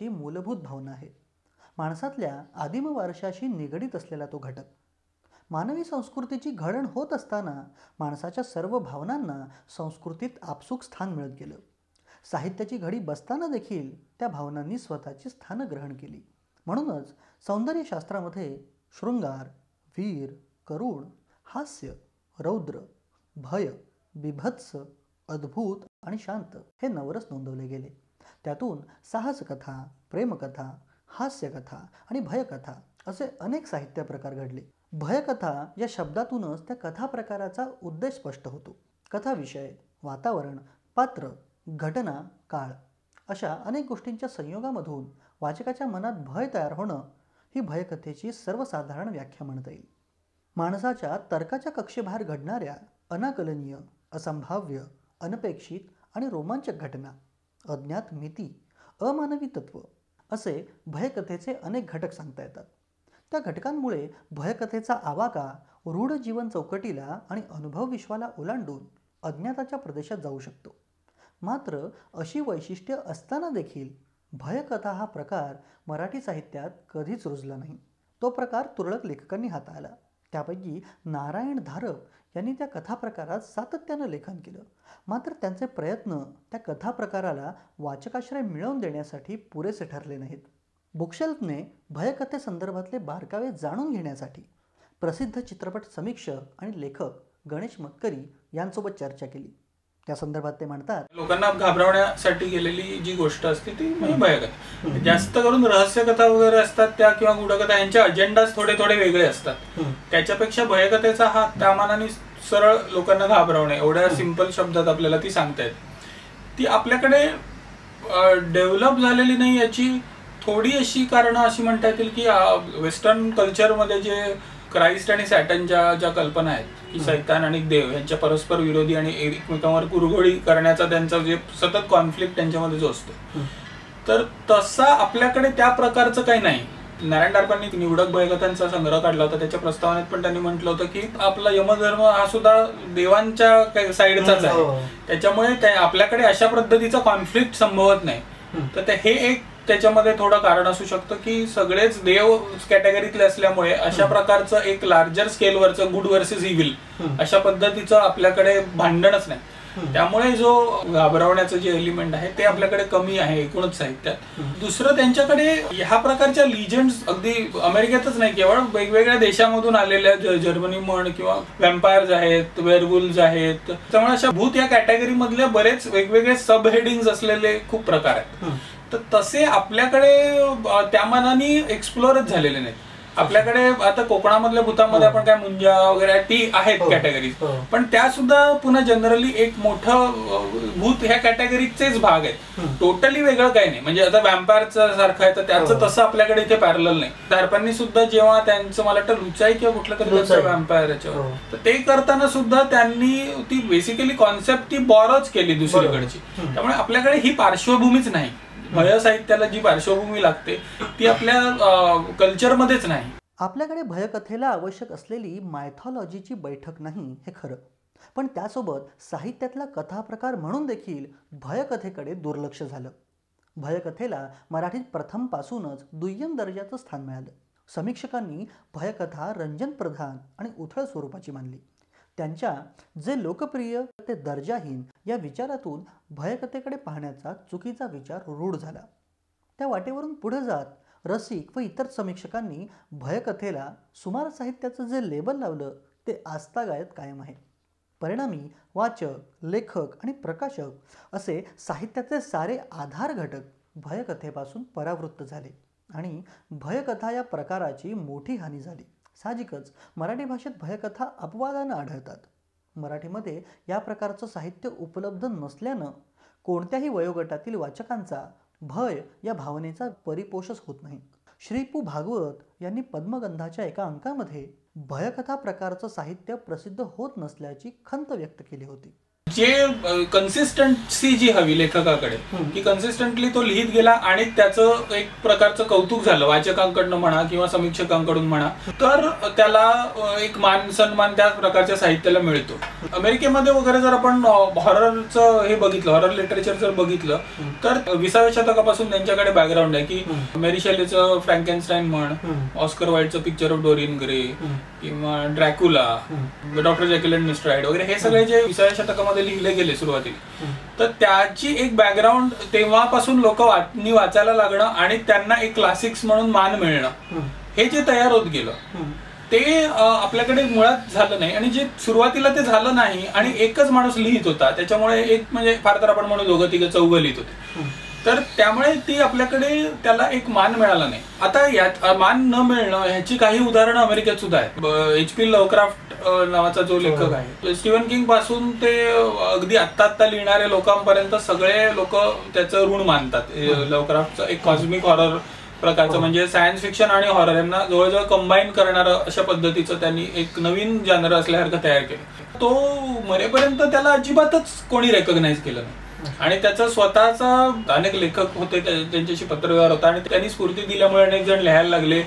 महत्त्वाची मूलभूत भावना आहे माणसातल्या आदिम वारशाशी निगडीत असलेला तो घटक. मानवी संस्कृतीची घडण होत असताना माणसाच्या सर्व भावनांना संस्कृतीत आपसूक स्थान मिळत गेलं. साहित्याची घडी बसताना देखील त्या भावनांनी स्वतःची स्थानं ग्रहण केली. म्हणूनच सौंदर्यशास्त्रामध्ये शृंगार वीर करुण हास्य रौद्र भय बिभत्स अद्भुत आणि शांत हे नवरस नोंदवले गेले. त्यातून साहसकथा प्रेमकथा हास्यकथा आणि भयकथा असे अनेक साहित्य प्रकार घडले. भयकथा या शब्दातूनच त्या कथा प्रकाराचा उद्देश स्पष्ट होतो. कथा विषय वातावरण पात्र घटना काळ अशा अनेक गोष्टींच्या संयोगामधून वाचकाच्या मनात भय तयार होणं ही भयकथेची सर्वसाधारण व्याख्या म्हणता येईल. माणसाच्या तर्काच्या कक्षेबाहेर घडणाऱ्या अनाकलनीय असंभाव्य अनपेक्षित आणि रोमांचक घटना अज्ञात मिती अमानवी तत्व असे भयकथेचे अनेक घटक सांगता येतात. त्या घटकांमुळे भयकथेचा आवाका रूढ जीवन चौकटीला आणि अनुभव विश्वाला ओलांडून अज्ञाताच्या प्रदेशात जाऊ शकतो. मात्र अशी वैशिष्ट्य असताना देखील भयकथा हा प्रकार मराठी साहित्यात कधीच रुजला नाही. तो प्रकार तुरळक लेखकांनी हाताळला. त्यापैकी नारायण धारप यांनी त्या कथाप्रकारात सातत्यानं लेखन केलं. मात्र त्यांचे प्रयत्न त्या कथाप्रकाराला वाचकाश्रय मिळवून देण्यासाठी पुरेसे ठरले नाहीत. बुकशेल्फने भयकथेसंदर्भातले बारकावे जाणून घेण्यासाठी प्रसिद्ध चित्रपट समीक्षक आणि लेखक गणेश मतकरी यांसोबत चर्चा केली. त्या संदर्भात ते म्हणतात. लोकांना घाबरवण्यासाठी गेलेली जी गोष्ट असते ती म्हणजे भयकथा जास्त करून रहस्य कथा वगैरे असतात त्या किंवा गुढकथा यांचे अजेंडाच थोडे थोडे वेगळे असतात. त्याच्यापेक्षा भयकथेचा हा त्या मानाने सरळ लोकांना घाबरवणे एवढ्या सिंपल शब्दात आपल्याला ती सांगतायत. ती आपल्याकडे डेव्हलप झालेली नाही याची थोडी अशी कारणं अशी म्हणता येतील की वेस्टर्न कल्चरमध्ये जे क्राइस्ट आणि सॅटनच्या ज्या कल्पना आहेत की सैतान आणि देव यांच्या परस्पर विरोधी आणि एकमेकांवर कुरघोडी करण्याचा त्यांचा जे सतत कॉन्फ्लिक्ट त्यांच्यामध्ये जो असतो. तर तसा आपल्याकडे त्या प्रकारचं काही नाही. नारायण डारपांनी निवडक भयकथांचा संग्रह काढला होता त्याच्या प्रस्तावनेत पण त्यांनी म्हटलं होतं की आपला यमधर्म हा सुद्धा देवांच्या साईडचाच आहे. त्याच्यामुळे आपल्याकडे अशा पद्धतीचा कॉन्फ्लिक्ट संभवत नाही. तर हे एक त्याच्यामध्ये थोडं कारण असू शकतं की सगळेच देव कॅटेगरीतले असल्यामुळे अशा प्रकारचं एक लार्जर स्केलवरचं गुड वर्सेस इव्हिल अशा पद्धतीचं आपल्याकडे भांडणच नाही. त्यामुळे जो घाबरवण्याचं जे एलिमेंट आहे ते आपल्याकडे कमी आहे एकूणच साहित्यात. दुसरं त्यांच्याकडे ह्या प्रकारच्या लिजंड अगदी अमेरिकेतच नाही केवळ वेगवेगळ्या देशामधून आलेल्या जर्मनी म्हण किंवा वॅम्पायर्स आहेत वेअरवुल्स आहेत. त्यामुळे अशा भूत या कॅटेगरी मधले बरेच वेगवेगळे सब हेडिंग असलेले खूप प्रकार आहेत. तर तसे आपल्याकडे त्या मानाने एक्सप्लोरच झालेले नाहीत. आपल्याकडे आता कोकणामधल्या भूतांमध्ये आपण काय मुंजा वगैरे ती आहेत कॅटेगरी पण त्या सुद्धा पुन्हा जनरली एक मोठं भूत ह्या कॅटेगरीचेच भाग आहेत. टोटली वेगळं काही नाही. म्हणजे आता व्याम्पायरचं सारखं आहे तर त्याचं तसं आपल्याकडे इथे पॅरल नाही. धारपांनी सुद्धा जेव्हा त्यांचं मला वाटतं लुचाई किंवा कुठलं तरी याच्यावर. तर ते करताना सुद्धा त्यांनी ती बेसिकली कॉन्सेप्ट ती बॉरच केली दुसरीकडची. त्यामुळे आपल्याकडे ही पार्श्वभूमीच नाही. भय साहित्याला जी पार्श्वभूमी लागते ती आपल्या कल्चरमध्येच नाही. आपल्याकडे भयकथेला आवश्यक असलेली मायथॉलॉजीची बैठक नाही हे खरं. पण त्यासोबत साहित्यातला कथा प्रकार म्हणून देखील भयकथेकडे दुर्लक्ष झालं. भयकथेला मराठीत प्रथमपासूनच दुय्यम दर्जाचं स्थान मिळालं. समीक्षकांनी भयकथा रंजन प्रधान आणि उथळ स्वरूपाची मानली त्यांच्या जे लोकप्रिय ते दर्जाहीन या विचारातून भयकथेकडे पाहण्याचा चुकीचा विचार रूढ झाला. त्या वाटेवरून पुढे जात रसिक व इतर समीक्षकांनी भयकथेला सुमार साहित्याचं जे लेबल लावलं ते आस्थागायत कायम आहे. परिणामी वाचक लेखक आणि प्रकाशक असे साहित्याचे सारे आधार घटक भयकथेपासून परावृत्त झाले आणि भयकथा या प्रकाराची मोठी हानी झाली. साहजिकच मराठी भाषेत भयकथा अपवादानं आढळतात. मराठीमध्ये या प्रकारचं साहित्य उपलब्ध नसल्यानं कोणत्याही वयोगटातील वाचकांचा भय या भावनेचा परिपोषच होत नाही. श्रीपू भागवत यांनी पद्मगंधाच्या एका अंकामध्ये भयकथा प्रकारचं साहित्य प्रसिद्ध होत नसल्याची खंत व्यक्त केली होती. जे कन्सिस्टन्सी जी हवी लेखकाकडे की कन्सिस्टंटली तो लिहित गेला आणि त्याचं एक प्रकारचं कौतुक झालं. वाचकांकडनं म्हणा किंवा समीक्षकांकडून म्हणा तर त्याला एक मान सन्मान त्या प्रकारच्या साहित्याला मिळतो. अमेरिकेमध्ये वगैरे जर आपण हॉररचं हे बघितलं हॉरर लिटरेचर जर बघितलं तर विसाव्या शतकापासून त्यांच्याकडे बॅकग्राऊंड आहे की मेरी शेलीचं फ्रँकेनस्टाईन म्हण ऑस्कर वाईटचं पिक्चर ऑफ डोरिन ग्रे किंवा Dracula doctor Jekyll and Mr Hyde वगैरे हे सगळे जे विसाव्या शतकामध्ये लिहिले गेले सुरुवातीला. तर त्याची एक बॅकग्राऊंड तेव्हापासून लोक वाचायला लागणं आणि त्यांना एक क्लासिक्स म्हणून मान मिळणं. हे. जे तयार होत गेलं ते आपल्याकडे मुळात झालं नाही आणि जे सुरुवातीला ते झालं नाही आणि एकच माणूस लिहित होता. त्याच्यामुळे एक म्हणजे फार तर आपण म्हणू दोघं तिघं चौघं लिहित होते. तर त्यामुळे ती आपल्याकडे त्याला एक मान मिळाला नाही. आता यात मान न मिळणं ह्याची काही उदाहरणं अमेरिकेत सुद्धा आहेत. एच पी लवक्राफ्ट नावाचा जो लेखक आहे स्टीवन किंगपासून ते अगदी आत्ता आत्ता लिहिणाऱ्या लोकांपर्यंत सगळे लोक त्याचं ऋण मानतात. लवक्राफ्टचं एक कॉस्मिक हॉरर प्रकारचं हो. म्हणजे सायन्स फिक्शन आणि हॉरर यांना जवळजवळ कंबाईन करणारं अशा पद्धतीचं त्यांनी एक नवीन जानर असल्यासारखं तयार केलं. तो मरेपर्यंत त्याला अजिबातच कोणी रेकग्नाइज केलं नाही. आणि त्याचा स्वतःचा अनेक लेखक होते त्यांच्याशी पत्रव्यवहार होता आणि त्यांनी स्फूर्ती दिल्यामुळे अनेक जण लिहायला लागले.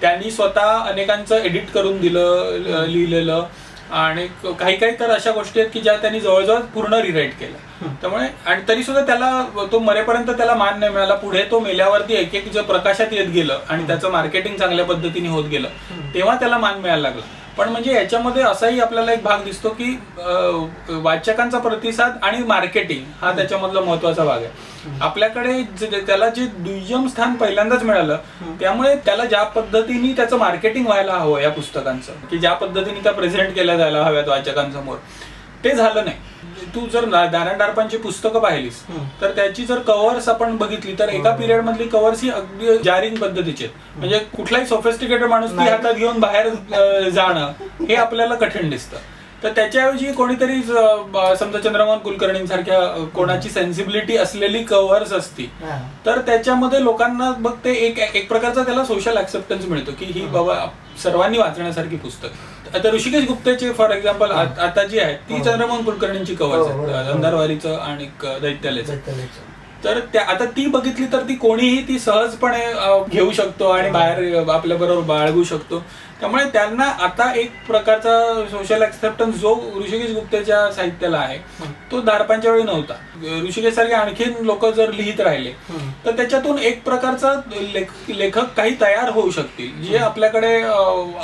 त्यांनी स्वतः अनेकांचं एडिट करून दिलं लिहिलेलं. आणि काही काही तर अशा गोष्टी आहेत की ज्या त्यांनी जवळजवळ पूर्ण रिराईट केलं त्यामुळे आणि तरी सुद्धा त्याला तो मरेपर्यंत त्याला मान नाही मिळाला. पुढे तो मेल्यावरती एक एक जे प्रकाशात येत गेलं आणि त्याचं मार्केटिंग चांगल्या पद्धतीने होत गेलं तेव्हा त्याला मान मिळायला लागला. पण म्हणजे याच्यामध्ये असाही आपल्याला एक भाग दिसतो की वाचकांचा प्रतिसाद आणि मार्केटिंग हा त्याच्यामधला महत्त्वाचा भाग आहे. आपल्याकडे त्याला जे दुय्यम स्थान पहिल्यांदाच मिळालं त्यामुळे त्याला ज्या पद्धतीने त्याचं मार्केटिंग व्हायला हवं या पुस्तकांचं की ज्या पद्धतीने त्या प्रेझेंट केल्या जायला हव्यात वाचकांसमोर ते झालं नाही. तू जर दारण डारपांची पुस्तकं पाहिलीस तर त्याची जर कव्हर्स आपण बघितली तर एका पिरियड मधली कव्हर्स ही अगदी जारिंग पद्धतीची म्हणजे कुठलाही सोफिस्टिकेटेड माणूस ती हातात घेऊन बाहेर जाणं हे आपल्याला कठीण दिसतं. तर त्याच्याऐवजी कोणीतरी समजा चंद्रमोहन कुलकर्णींसारख्या कोणाची सेन्सिबिलिटी असलेली कव्हर्स असती तर त्याच्यामध्ये लोकांना बघ ते एक एक प्रकारचा त्याला सोशल ऍक्सेप्टन्स मिळतो की ही बाबा सर्वांनी वाचण्यासारखी पुस्तक. आता ऋषिकेश गुप्तेचे फॉर एक्झाम्पल आता जी आहे ती चंद्रमोहन कुलकर्णींची कव्हर्स आहे अंधारवारीचं आणि दैत्यालेचं. तर त्या आता ती बघितली तर ती कोणीही ती सहजपणे घेऊ शकतो आणि बाहेर आपल्या बरोबर बाळगू शकतो. त्यामुळे त्यांना आता एक प्रकारचा सोशल ऍक्सेप्टन्स जो ऋषिकेश गुप्तेच्या साहित्याला आहे तो दारपांच्या वेळी नव्हता. ऋषिकेश आणखीन लोक जर लिहित राहिले तर त्याच्यातून एक प्रकारचा लेखक काही तयार होऊ शकतील. जे आपल्याकडे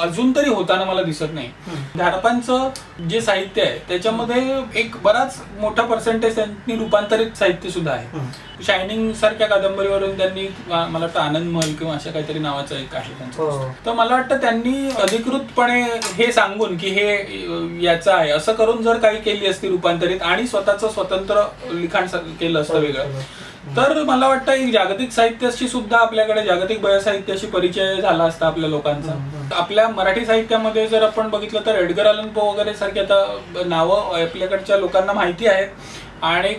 अजून तरी होताना मला दिसत नाही. धारपांचं जे साहित्य आहे त्याच्यामध्ये एक बराच मोठा पर्सेंटेज त्यांनी रूपांतरित साहित्य सुद्धा आहे. शायनिंग सारख्या कादंबरीवरून त्यांनी मला वाटतं आनंद महल किंवा अशा काहीतरी नावाचं एक आहे त्यांचं. हो. तर मला वाटतं त्यांनी अधिकृतपणे हे सांगून की हे याचं आहे. असं करून जर काही केली असती रूपांतरित आणि स्वतःच स्वतंत्र लिखाण केलं असतं वेगळं. तर मला वाटतं एक जागतिक साहित्याशी सुद्धा आपल्याकडे जागतिक भय साहित्याशी परिचय झाला असता आपल्या लोकांचा. आपल्या मराठी साहित्यामध्ये जर आपण बघितलं तर एडगर अलन पो वगैरे सारखी आता नावं आपल्याकडच्या लोकांना माहिती आहेत. आणि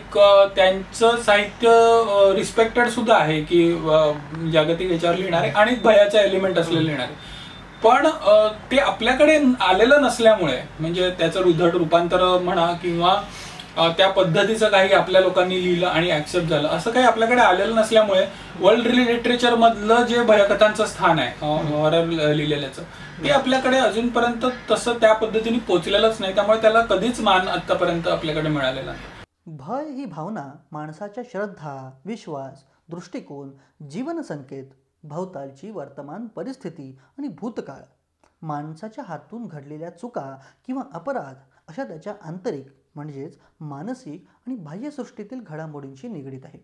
त्यांचं साहित्य रिस्पेक्टेड सुद्धा आहे की जागतिक याच्यावर लिहिणारे आणि भयाचा एलिमेंट असलेले लिहिणारे. पण ते आपल्याकडे आलेलं नसल्यामुळे म्हणजे त्याचं रुधड रूपांतर म्हणा किंवा त्या पद्धतीचं काही आपल्या लोकांनी लिहिलं आणि ऍक्सेप्ट झालं. असं काही आपल्याकडे आलेलं नसल्यामुळे वर्ल्ड लिटरेचर मधलं जे भयकथांचं स्थान आहे हॉरर लिहिलेल्याचं ते आपल्याकडे अजूनपर्यंत तसं त्या पद्धतीने पोचलेलंच नाही. त्यामुळे त्याला कधीच मान आतापर्यंत आपल्याकडे मिळालेला नाही. भय ही भावना माणसाच्या श्रद्धा विश्वास दृष्टिकोन जीवनसंकेत भवतालची वर्तमान परिस्थिती आणि भूतकाळ माणसाच्या हातून घडलेल्या चुका किंवा अपराध अशा त्याच्या आंतरिक म्हणजेच मानसिक आणि बाह्यसृष्टीतील घडामोडींशी निगडीत आहे.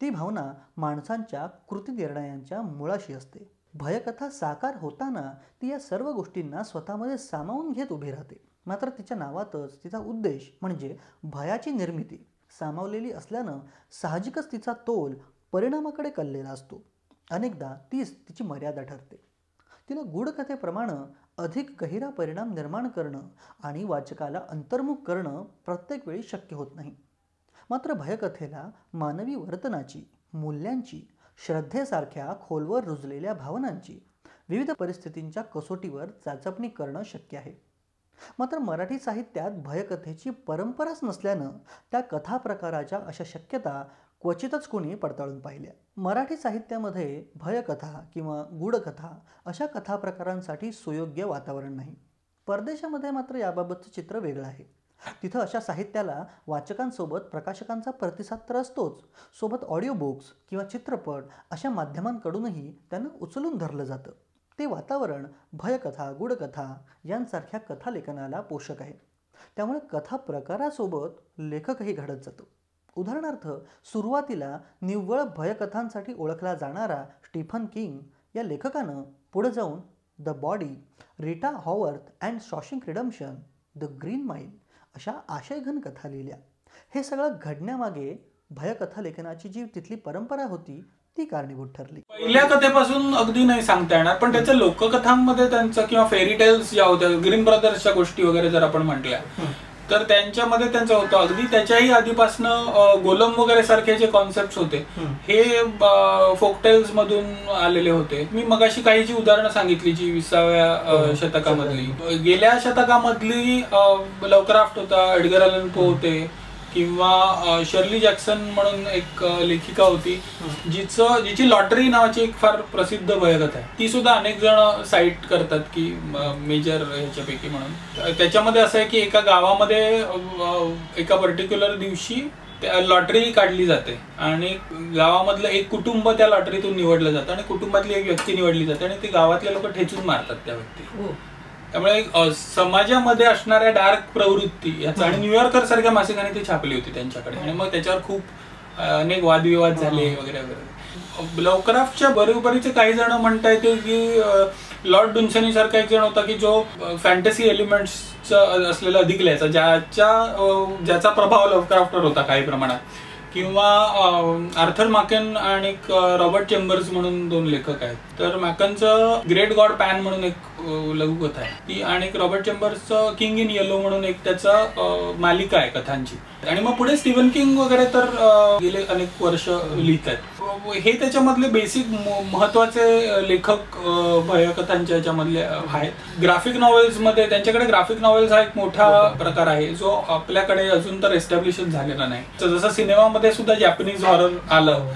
ती भावना माणसांच्या कृती निर्णयांच्या मुळाशी असते. भयकथा साकार होताना ती या सर्व गोष्टींना स्वतःमध्ये सामावून घेत उभी राहते. मात्र तिच्या नावातच तिचा उद्देश म्हणजे भयाची निर्मिती. सामावलेली असल्यानं साहजिकच तिचा तोल परिणामाकडे कललेला असतो. अनेकदा तीच तिची मर्यादा ठरते. तिला गूढकथेप्रमाणे अधिक गहिरा परिणाम निर्माण करणं आणि वाचकाला अंतर्मुख करणं प्रत्येक वेळी शक्य होत नाही. मात्र भयकथेला मानवी वर्तनाची मूल्यांची श्रद्धेसारख्या खोलवर रुजलेल्या भावनांची विविध परिस्थितींच्या कसोटीवर चाचपणी करणं शक्य आहे. मात्र मराठी साहित्यात भयकथेची परंपराच नसल्यानं त्या कथा प्रकाराच्या अशा शक्यता क्वचितच कोणी पडताळून पाहिल्या. मराठी साहित्यामध्ये भयकथा किंवा गूढकथा अशा कथा प्रकारांसाठी सुयोग्य वातावरण नाही. परदेशामध्ये मात्र याबाबतचं चित्र वेगळं आहे. तिथं अशा साहित्याला वाचकांसोबत प्रकाशकांचा प्रतिसाद तर असतोच. सोबत ऑडिओ बुक्स किंवा चित्रपट अशा माध्यमांकडूनही त्यांना उचलून धरलं जातं. ते वातावरण भयकथा गुडकथा यांसारख्या कथालेखनाला पोषक आहे. त्यामुळे कथा प्रकारासोबत लेखकही घडत जातो. उदाहरणार्थ सुरुवातीला निव्वळ भयकथांसाठी ओळखला जाणारा स्टीफन किंग या लेखकानं पुढे जाऊन The Body Rita Hayworth and Shawshank Redemption The Green Mile अशा आशयघन कथा लिहिल्या. हे सगळं घडण्यामागे भयकथा लेखनाची जी तिथली परंपरा होती ती कारणीभूत ठरली. पहिल्या कथेपासून अगदी नाही सांगता येणार पण त्याच्या लोककथांमध्ये त्यांचं किंवा फेरी टेल्स ज्या होत्या ग्रीन ब्रदर्सच्या गोष्टी वगैरे जर आपण म्हटल्या तर त्यांच्यामध्ये त्यांचं होतं. अगदी त्याच्याही आधीपासनं गोलम वगैरे सारखे जे कॉन्सेप्ट होते हे फोकटेल्स मधून आलेले होते. मी मगाशी काही जी उदाहरणं सांगितली जी विसाव्या शतकामधली. गेल्या शतकामधली लवक्राफ्ट होता एडगर अलन पो होते किंवा शर्ली जॅक्सन म्हणून एक लेखिका होती जिचं जिची लॉटरी नावाची एक फार प्रसिद्ध भयकथा आहे. ती सुद्धा अनेक जण साईट करतात की मेजर ह्याच्यापैकी म्हणून. त्याच्यामध्ये असं आहे की एका गावामध्ये एका पर्टिक्युलर दिवशी लॉटरी काढली जाते. आणि गावामधलं एक कुटुंब त्या लॉटरीतून निवडलं जातं आणि कुटुंबातली एक व्यक्ती निवडली जाते आणि ते गावातले लोक ठेचून मारतात त्या व्यक्ती. त्यामुळे समाजामध्ये असणाऱ्या डार्क प्रवृत्ती याचा आणि न्यूयॉर्कर सारख्या मासिकाने ती छापली होती त्यांच्याकडे. आणि मग त्याच्यावर खूप अनेक वादविवाद झाले वगैरे वगैरे. लवकराफच्या बरोबरीचे काही जण म्हणता येते की लॉर्ड डुन्सनी सारखा एक जण होता की जो फॅन्टसी एलिमेंट्स असलेला अधिक लिहायचा ज्याच्या ज्याचा प्रभाव लवकराफ्टर होता काही प्रमाणात. किंवा आर्थर माकेन आणि रॉबर्ट चेंबर्स म्हणून दोन लेखक आहेत. तर मॅकनचं ग्रेट गॉड पॅन म्हणून एक लघुकथा आहे. ती आणि रॉबर्ट चेंबर्सचं किंग इन येलो म्हणून एक त्याचा मालिका आहे कथांची. आणि मग पुढे स्टीव्हन किंग वगैरे तर गेले अनेक वर्ष लिहित आहेत. हे त्याच्यामधले बेसिक महत्त्वाचे लेखक भयकथांच्या याच्यामधले आहेत. ग्राफिक नॉवेल्समध्ये त्यांच्याकडे ग्राफिक नॉवेल्स हा एक मोठा प्रकार आहे जो आपल्याकडे अजून तर एस्टॅब्लिशच झालेला नाही. जसं सिनेमामध्ये सुद्धा जॅपनीज हॉरर आलं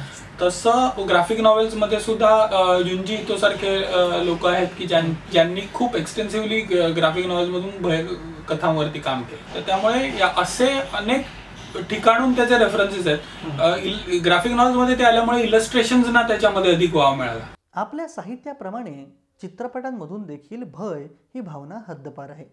तसं ग्राफिक नॉवेल्समध्ये सुद्धा जुंजी इतो सारखे लोक आहेत की ज्यांनी खूप एक्सटेन्सिव्हली ग्राफिक नॉवेल्स मधून भय कथांवरती काम केलं. तर त्यामुळे असे अनेक ठिकाणून त्याचे रेफरन्सेस आहेत. ग्राफिक नॉवेल्समध्ये ते आल्यामुळे इलस्ट्रेशन त्याच्यामध्ये अधिक वाव मिळाला. आपल्या साहित्याप्रमाणे चित्रपटांमधून देखील भय ही भावना हद्दपार आहे.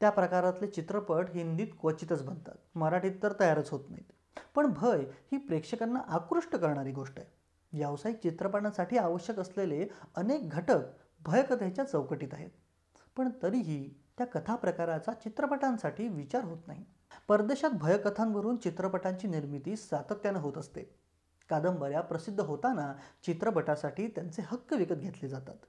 त्या प्रकारातले चित्रपट हिंदीत क्वचितच बनतात. मराठीत तर तयारच होत नाहीत. पण भय ही प्रेक्षकांना आकृष्ट करणारी गोष्ट आहे. व्यावसायिक चित्रपटांसाठी आवश्यक असलेले अनेक घटक भयकथेच्या चौकटीत आहेत. पण तरीही त्या कथा प्रकाराचा चित्रपटांसाठी विचार होत नाही. परदेशात भयकथांवरून चित्रपटांची निर्मिती सातत्यानं होत असते कादंबऱ्या प्रसिद्ध होताना चित्रपटासाठी त्यांचे हक्क विकत घेतले जातात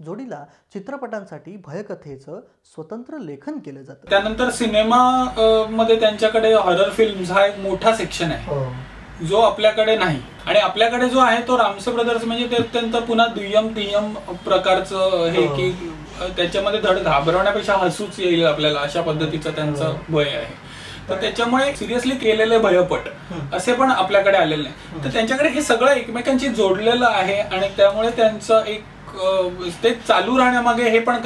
जोडीला चित्रपटांसाठी भयकथेचं स्वतंत्र लेखन केलं जातं त्यानंतर सिनेमा मध्ये त्यांच्याकडे हॉरर फिल्म हा एक मोठा सेक्शन आहे हो. जो आपल्याकडे नाही आणि आपल्याकडे जो आहे तो रामसे ब्रदर्स म्हणजे ते अत्यंत पुन्हा दुय्यम तिय्यम प्रकारचं हे हो. की त्याच्यामध्ये धड घाबरवण्यापेक्षा हसूच येईल आपल्याला अशा पद्धतीचं त्यांचं हो. भय आहे तर त्याच्यामुळे सिरियसली केलेले भयपट असे पण आपल्याकडे आलेले नाही. तर त्यांच्याकडे हे सगळं एकमेकांशी जोडलेलं आहे आणि त्यामुळे त्यांचं एक ते चालू राहण्यामागे हे पण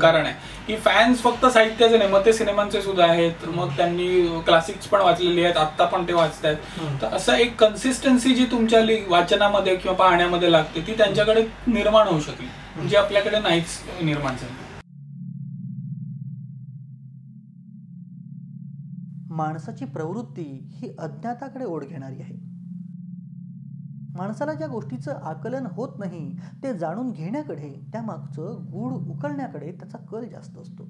कारण आहे. की फॅन्स फक्त साहित्याचे नाही मग ते सिनेमांचे सुद्धा आहेत. मग त्यांनी क्लासिक्स पण वाचलेली आहेत आत्ता पण ते वाचत आहेत तर असं एक कन्सिस्टन्सी जी तुमच्या वाचनामध्ये किंवा पाहण्यामध्ये लागते ती त्यांच्याकडे निर्माण होऊ शकली. जी आपल्याकडे नाहीच निर्माण झाली. माणसाची प्रवृत्ती ही अज्ञाताकडे ओढ घेणारी आहे. माणसाला ज्या गोष्टीचं आकलन होत नाही ते जाणून घेण्याकडे त्यामागचं गूढ उकळण्याकडे त्याचा कल जास्त असतो.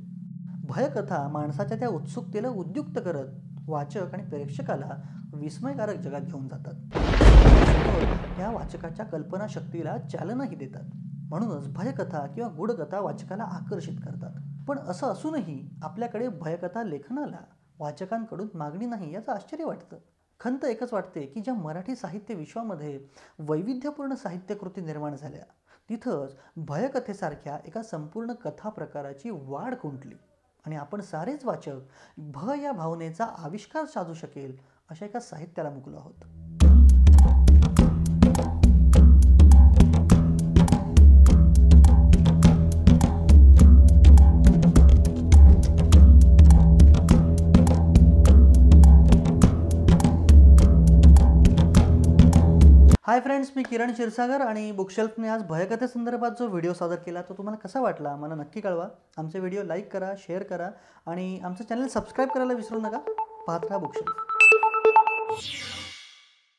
भयकथा माणसाच्या त्या उत्सुकतेला उद्युक्त करत वाचक आणि प्रेक्षकाला विस्मयकारक जगात घेऊन जातात. या वाचकाच्या कल्पनाशक्तीला चालनाही देतात. म्हणूनच भयकथा किंवा गूढकथा वाचकाला आकर्षित करतात. पण असं असूनही आपल्याकडे भयकथा लेखनाला वाचकांकडून मागणी नाही याचं आश्चर्य वाटतं. खंत एकच वाटते की ज्या मराठी साहित्य विश्वामध्ये वैविध्यपूर्ण साहित्यकृती निर्माण झाल्या तिथंच भयकथेसारख्या एका संपूर्ण कथा प्रकाराची वाढ खुंटली. आणि आपण सारेच वाचक भय या भावनेचा आविष्कार साधू शकेल अशा एका साहित्याला मुकलो आहोत. फ्रेंड्स मी किरण क्षीरसागर आणि बुकशेल्फने आज भयकथेसंदर्भात जो व्हिडिओ सादर केला तो तुम्हाला कसा वाटला? मला नक्की कळवा. आमचे व्हिडिओ लाईक करा शेअर करा आणि आमचं चॅनल सबस्क्राईब करायला विसरू नका. पाहता बुकशेल्फ.